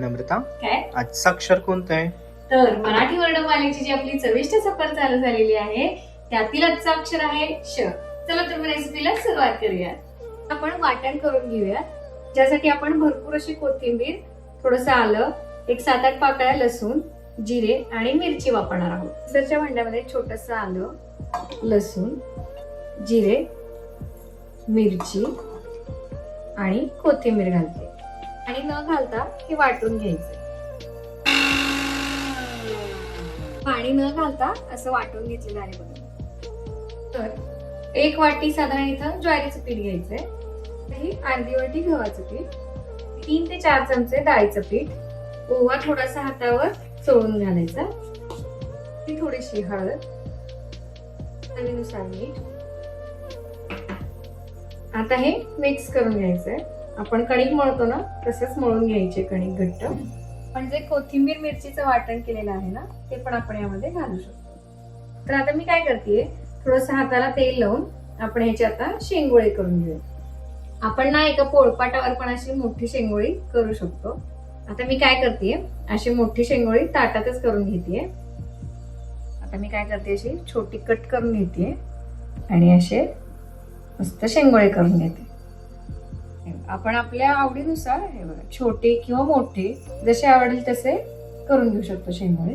नम्रता काय? आजचं अक्षर कोणतं आहे? तर मराठी वर्णमालेची जी आपली चविष्ट सफर चालू झालेली आहे त्यातील आजचं अक्षर आहे श. चला तर मग रेसिपीला सुरुवात करूया. आपण वाटण करून घेऊया. ज्यासाठी आपण भरपूर अशी कोथिंबीर थोडस आलं एक सात आठ पाकळ्या लसूण जिरे आणि मिरची वापरणार आहोत. मिक्सरच्या भांड्यामध्ये छोटस आलं लसूण जिरे मिरची आणि कोथिंबीर घालते. आणि न घालता हे वाटून घ्यायचं. पाणी न घालता असं वाटून घेतलेलं आहे बघा. तर एक वाटी साधारण इथं ज्वारीचं पीठ घ्यायचंय. ही अर्धी वाटी गव्हाचं पीठ तीन ते चार चमचे डाळीचं पीठ ओवा थोडासा हातावर चोळून घालायचा. ती थोडीशी हळद चवीनुसार मीठ. आता हे मिक्स करून घ्यायचंय. आपण कणिक मळतो ना तसेच मळून घ्यायचे कणिक घट्ट. पण जे कोथिंबीर मिरचीचं वाटण केलेलं आहे ना ते पण आपण यामध्ये घालू शकतो. तर आता मी काय करते थोडस हाताला तेल लावून आपण ह्याची आता शेंगोळे करून घेऊया आपण ना एका पोळपाटावर पण अशी मोठी शेंगोळी करू शकतो. आता मी काय करते अशी मोठी शेंगोळी ताटातच करून घेते आता मी काय करते अशी छोटी कट करून घेते आणि असे मस्त शेंगोळे करून घेते. आपण आपल्या आवडीनुसार हे बघा छोटे किंवा मोठे जसे आवडेल तसे करून घेऊ शकतो शेंगोळे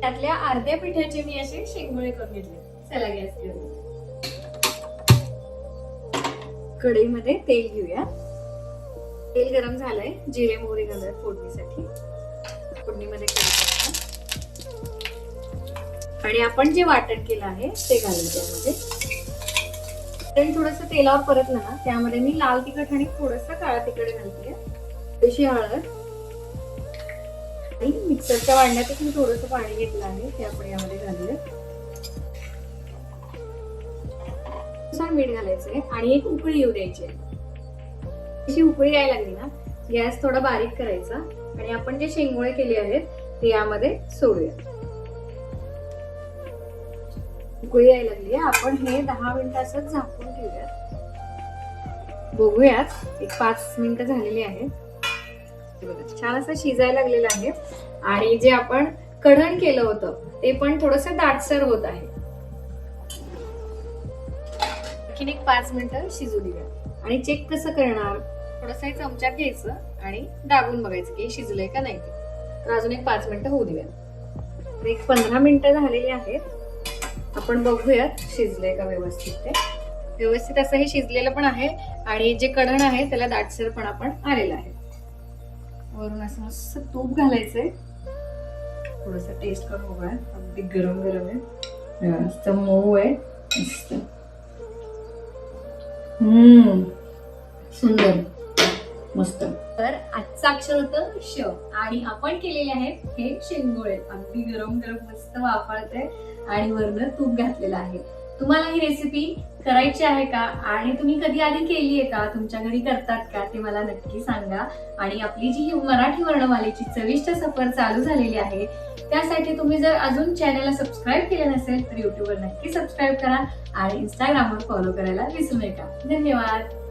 त्यातल्या अर्ध्या पिठाचे मी असे शेंगोळे करून घेतले. चला गॅस करू कढईमध्ये तेल घेऊया. तेल गरम झालंय जिरे मोहरी घालूया फोडणीसाठी. फोडणीमध्ये आणि आपण जे वाटण केलं आहे ते घालूया त्यामध्ये म्हणजे. कारण थोडस तेलावर परतलं ना त्यामध्ये मी लाल तिखट आणि थोडस काळा तिखट घालते. तशी हळद. आणि मिक्सरच्या वाढण्यातच मी थोडस पाणी घेतलं आहे ते आपण यामध्ये घालूया. मीठ घालायचंय आणि एक उकळी येऊ द्यायची अशी उकळी यायला लागली ना गॅस थोडा बारीक करायचा. आणि आपण जे शेंगोळे केले आहेत ते यामध्ये सोडूया. उकळी यायला लागली आपण हे दहा मिनिटं असं झाकून ठेवूयात. बघूयात. एक पाच मिनिटं झालेली आहेत. बघा, छान असं शिजायला लागलेलं आहे. आणि जे आपण कढण केलं होतं ते पण थोडस दाटसर होत आहे. आणखीन एक पाच मिनिटं शिजू दिल्या आणि चेक कसं करणार? थोडस चमचा चमच्यात घ्यायचं आणि दाबून बघायचं की शिजलंय का नाही तर अजून एक पाच मिनिटं होऊ दिव्या एक पंधरा मिनिटं झालेली आहेत. आपण बघूयात शिजलंय का व्यवस्थित ते. व्यवस्थित असं हे शिजलेलं पण आहे आणि जे कढण आहे त्याला दाटसरपणा पण आलेला आहे. वरून असं मस्त तूप घालायचंय. थोडस टेस्ट करून बघूया. अगदी गरम गरम आहे. मस्त मऊ आहे. मस्त. हम्म. सुंदर. मस्त. तर आजचं अक्षर होतं श आणि आपण केलेले आहेत हे शेंगोळे. अगदी गरम गरम मस्त वापरते आणि वरनं तूप घातलेलं आहे. तुम्हाला ही रेसिपी करायची आहे का? आणि तुम्ही कधी आधी केली आहे का? तुमच्या घरी करतात का? ते मला नक्की सांगा. आणि आपली जी मराठी वर्णमालेची चविष्ट सफर चालू झालेली आहे त्यासाठी तुम्ही जर अजून चॅनलला सबस्क्राईब केलं नसेल तर युट्यूबवर नक्की सबस्क्राईब करा आणि इंस्टाग्रामवर फॉलो करायला विसरू नका. धन्यवाद.